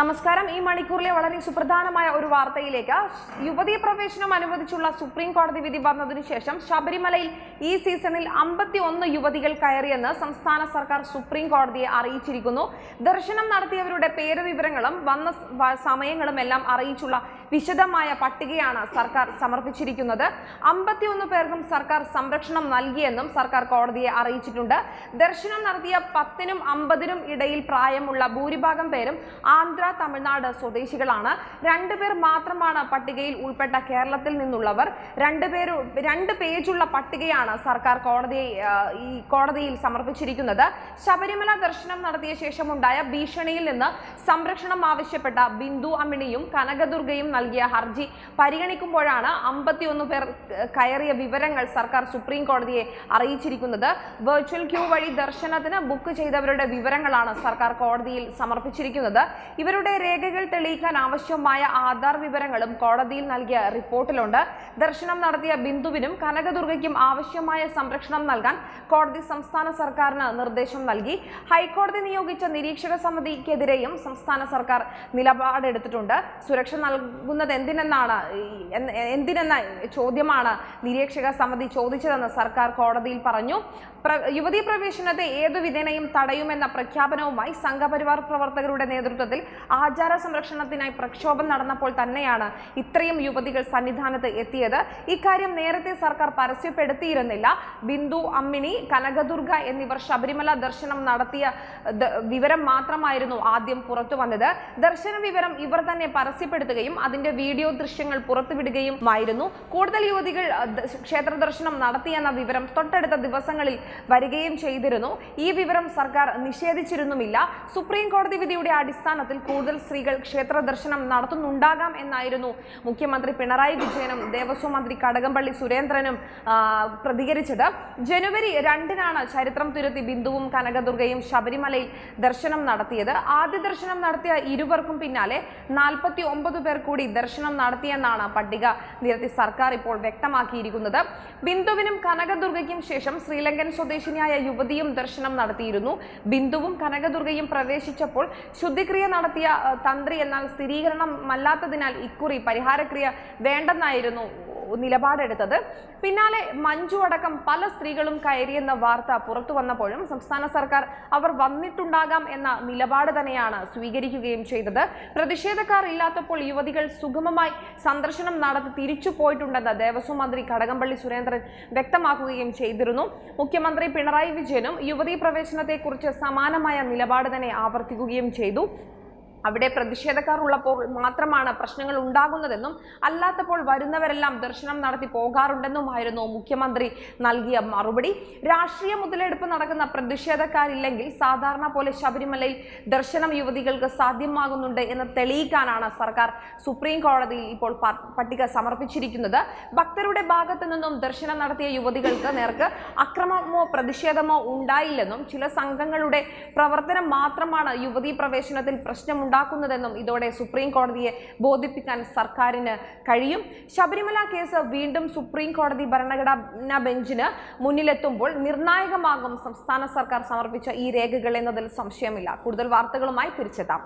നമസ്കാരം. ഈ മണിക്കൂറിലെ വളരെ സുപ്രധാനമായ ഒരു വാർത്തയിലേക്ക് യുവതി പ്രവേശനം അനുവദിച്ചുള്ള സുപ്രീം കോടതി വിധി വന്നതിനു ശേഷം ശബരിമലയിൽ ഈ സീസണിൽ അമ്പത്തി ഒന്ന് യുവതികൾ കയറിയെന്ന് സംസ്ഥാന സർക്കാർ സുപ്രീം കോടതിയെ അറിയിച്ചിരിക്കുന്നു. ദർശനം നടത്തിയവരുടെ പേര് വിവരങ്ങളും വന്ന സമയങ്ങളും എല്ലാം അറിയിച്ചുള്ള വിശദമായ പട്ടികയാണ് സർക്കാർ സമർപ്പിച്ചിരിക്കുന്നത്. അമ്പത്തിയൊന്ന് പേർക്കും സർക്കാർ സംരക്ഷണം നൽകിയെന്നും സർക്കാർ കോടതിയെ അറിയിച്ചിട്ടുണ്ട്. ദർശനം നടത്തിയ പത്തിനും അമ്പതിനും ഇടയിൽ പ്രായമുള്ള ഭൂരിഭാഗം പേരും ആന്ധ്ര തമിഴ്നാട് സ്വദേശികളാണ്. രണ്ടുപേർ മാത്രമാണ് പട്ടികയിൽ ഉൾപ്പെട്ട കേരളത്തിൽ നിന്നുള്ളവർ. രണ്ടുപേരു രണ്ട് പേജുള്ള പട്ടികയാണ് സർക്കാർ കോടതിയെ ഈ കോടതിയിൽ സമർപ്പിച്ചിരിക്കുന്നത്. ശബരിമല ദർശനം നടത്തിയ ശേഷം ഉണ്ടായ ഭീഷണിയിൽ നിന്ന് സംരക്ഷണം ആവശ്യപ്പെട്ട ബിന്ദു അമ്മിണിയും കനകദുർഗയും നൽകിയ ഹർജി പരിഗണിക്കുമ്പോഴാണ് അമ്പത്തിയൊന്ന് പേർ കയറിയ വിവരങ്ങൾ സർക്കാർ സുപ്രീം കോടതിയെ അറിയിച്ചിരിക്കുന്നത്. വെർച്വൽ ക്യൂ വഴി ദർശനത്തിന് ബുക്ക് ചെയ്തവരുടെ വിവരങ്ങളാണ് സർക്കാർ കോടതിയിൽ സമർപ്പിച്ചിരിക്കുന്നത്. ഇവരുടെ രേഖകൾ തെളിയിക്കാൻ ആവശ്യമായ ആധാർ വിവരങ്ങളും കോടതിയിൽ നൽകിയ റിപ്പോർട്ടിലുണ്ട്. ദർശനം നടത്തിയ ബിന്ദുവിനും കനകദുർഗയ്ക്കും ആവശ്യമായ സംരക്ഷണം നൽകാൻ കോടതി സംസ്ഥാന സർക്കാരിന് നിർദ്ദേശം നൽകി. ഹൈക്കോടതി നിയോഗിച്ച നിരീക്ഷക സമിതിക്കെതിരെയും സംസ്ഥാന സർക്കാർ നിലപാടെടുത്തിട്ടുണ്ട്. സുരക്ഷ നൽകുന്നത് എന്തിനെന്നാണ് എന്തിനെന്ന ചോദ്യമാണ് നിരീക്ഷക സമിതി ചോദിച്ചതെന്ന് സർക്കാർ കോടതിയിൽ പറഞ്ഞു. യുവതീ പ്രവേശനത്തെ ഏതു വിധേനയും തടയുമെന്ന പ്രഖ്യാപനവുമായി സംഘപരിവാർ പ്രവർത്തകരുടെ നേതൃത്വത്തിൽ ആചാര സംരക്ഷണത്തിനായി പ്രക്ഷോഭം നടന്നപ്പോൾ തന്നെയാണ് ഇത്രയും യുവതികൾ സന്നിധാനത്ത് എത്തിയത്. ഇക്കാര്യം നേരത്തെ സർക്കാർ പരസ്യപ്പെടുത്തിയിരുന്നില്ല. ബിന്ദു അമ്മിണി കനകദുർഗ എന്നിവർ ശബരിമല ദർശനം നടത്തിയ വിവരം മാത്രമായിരുന്നു ആദ്യം പുറത്തു വന്നത്. ദർശന വിവരം ഇവർ തന്നെ പരസ്യപ്പെടുത്തുകയും അതിന്റെ വീഡിയോ ദൃശ്യങ്ങൾ പുറത്തുവിടുകയുമായിരുന്നു. കൂടുതൽ യുവതികൾ ക്ഷേത്ര ദർശനം നടത്തിയെന്ന വിവരം തൊട്ടടുത്ത ദിവസങ്ങളിൽ വരികയും ചെയ്തിരുന്നു. ഈ വിവരം സർക്കാർ നിഷേധിച്ചിരുന്നുമില്ല. സുപ്രീം കോടതി വിധിയുടെ അടിസ്ഥാനത്തിൽ കൂടുതൽ സ്ത്രീകൾ ക്ഷേത്ര ദർശനം നടത്തുന്നുണ്ടാകാം എന്നായിരുന്നു. മുഖ്യമന്ത്രി പിണറായി വിജയനും ദേവസ്വം മന്ത്രി കടകംപള്ളി സുരേന്ദ്രനും പ്രതികരിച്ചത്. ജനുവരി രണ്ടിനാണ് ചരിത്രം തുരത്തി ബിന്ദുവും കനകദുർഗയും ശബരിമലയിൽ ദർശനം നടത്തിയത്. ആദ്യ ദർശനം നടത്തിയ ഇരുവർക്കും പിന്നാലെ നാൽപ്പത്തി ഒമ്പത് പേർ കൂടി ദർശനം നടത്തിയെന്നാണ് പട്ടിക നിരത്തി സർക്കാർ ഇപ്പോൾ വ്യക്തമാക്കിയിരിക്കുന്നത്. ബിന്ദുവിനും കനകദുർഗയ്ക്കും ശേഷം ശ്രീലങ്കൻ സ്വദേശിനിയായ യുവതിയും ദർശനം നടത്തിയിരുന്നു. ബിന്ദുവും കനകദുർഗയും പ്രവേശിച്ചപ്പോൾ ശുദ്ധിക്രിയ നടത്തിയ തന്ത്രി എന്നാൽ സ്ഥിരീകരണം അല്ലാത്തതിനാൽ ഇക്കുറി പരിഹാരക്രിയ വേണ്ടെന്നായിരുന്നു നിലപാടെടുത്തത്. പിന്നാലെ മഞ്ജു അടക്കം പല സ്ത്രീകളും കയറിയെന്ന വാർത്ത പുറത്തു വന്നപ്പോഴും സംസ്ഥാന സർക്കാർ അവർ വന്നിട്ടുണ്ടാകാം എന്ന നിലപാട് തന്നെയാണ് സ്വീകരിക്കുകയും ചെയ്തത്. പ്രതിഷേധക്കാർ ഇല്ലാത്തപ്പോൾ യുവതികൾ സുഗമമായി സന്ദർശനം നടത്തി തിരിച്ചു പോയിട്ടുണ്ടെന്ന് ദേവസ്വം മന്ത്രി കടകംപള്ളി സുരേന്ദ്രൻ വ്യക്തമാക്കുകയും ചെയ്തിരുന്നു. മുഖ്യമന്ത്രി പിണറായി വിജയനും യുവതീ പ്രവേശനത്തെക്കുറിച്ച് സമാനമായ നിലപാട് തന്നെ ആവർത്തിക്കുകയും ചെയ്തു. അവിടെ പ്രതിഷേധക്കാർ ഉള്ളപ്പോൾ മാത്രമാണ് പ്രശ്നങ്ങൾ ഉണ്ടാകുന്നതെന്നും അല്ലാത്തപ്പോൾ വരുന്നവരെല്ലാം ദർശനം നടത്തി പോകാറുണ്ടെന്നുമായിരുന്നു മുഖ്യമന്ത്രി നൽകിയ മറുപടി. രാഷ്ട്രീയ മുതലെടുപ്പ് നടക്കുന്ന പ്രതിഷേധക്കാരില്ലെങ്കിൽ സാധാരണ പോലെ ശബരിമലയിൽ ദർശനം യുവതികൾക്ക് സാധ്യമാകുന്നുണ്ട് എന്ന് തെളിയിക്കാനാണ് സർക്കാർ സുപ്രീം കോടതിയിൽ ഇപ്പോൾ പട്ടിക സമർപ്പിച്ചിരിക്കുന്നത്. ഭക്തരുടെ ഭാഗത്തു നിന്നും ദർശനം നടത്തിയ യുവതികൾക്ക് നേർക്ക് അക്രമമോ പ്രതിഷേധമോ ഉണ്ടായില്ലെന്നും ചില സംഘങ്ങളുടെ പ്രവർത്തനം മാത്രമാണ് യുവതീ പ്രവേശനത്തിൽ പ്രശ്നമുണ്ടാക്കുന്നതെന്നും ഇതോടെ സുപ്രീം കോടതിയെ ബോധിപ്പിക്കാൻ സർക്കാരിന് കഴിയും. ശബരിമല കേസ് വീണ്ടും സുപ്രീം കോടതി ഭരണഘടനാ ബെഞ്ചിന് മുന്നിലെത്തുമ്പോൾ നിർണായകമാകും സംസ്ഥാന സർക്കാർ സമർപ്പിച്ച ഈ രേഖകൾ എന്നതിൽ സംശയമില്ല. കൂടുതൽ വാർത്തകളുമായി തിരിച്ചെത്താം.